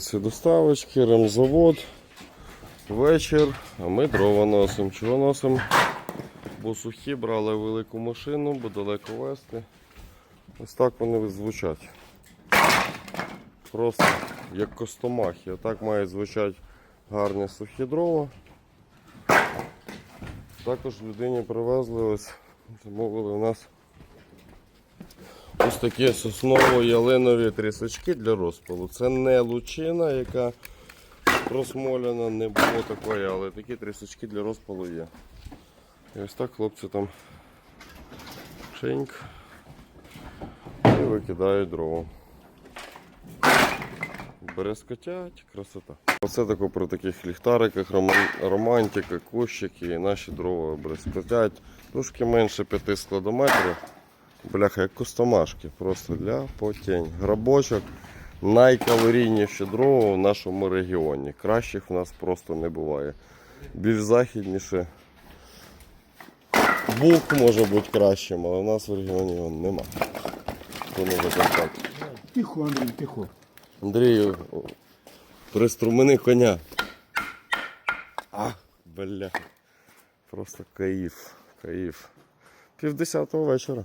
Ці доставочки, ремзавод, вечір, а ми дрова носимо. Чого носимо? Бо сухі брали велику машину, бо далеко вести. Ось так вони звучать. Просто як костомахи. Отак мають звучати гарні сухі дрова. Також людині привезли ось, замовили у нас ось такі сосново-ялинові трісочки для розпалу. Це не лучина, яка просмолена, не було такої, але такі трісочки для розпалу є. І ось так хлопці там шиньк і викидають дрова. Березкотять, красота. Оце тако при таких ліхтариках, роман- романтика, кущики, і наші дрова брезкотять. Трошки менше 5 складометрів. Бляха, як костомашки, просто для потень. Грабочок найкалорійніші дрова в нашому регіоні. Кращих в нас просто не буває. Більш західніше. Бук може бути кращим, але в нас в регіоні його нема. Тихо, Андрій, тихо. Андрію, приструмини коня. А, бля. Просто каїф, каїф. Пів десятого вечора.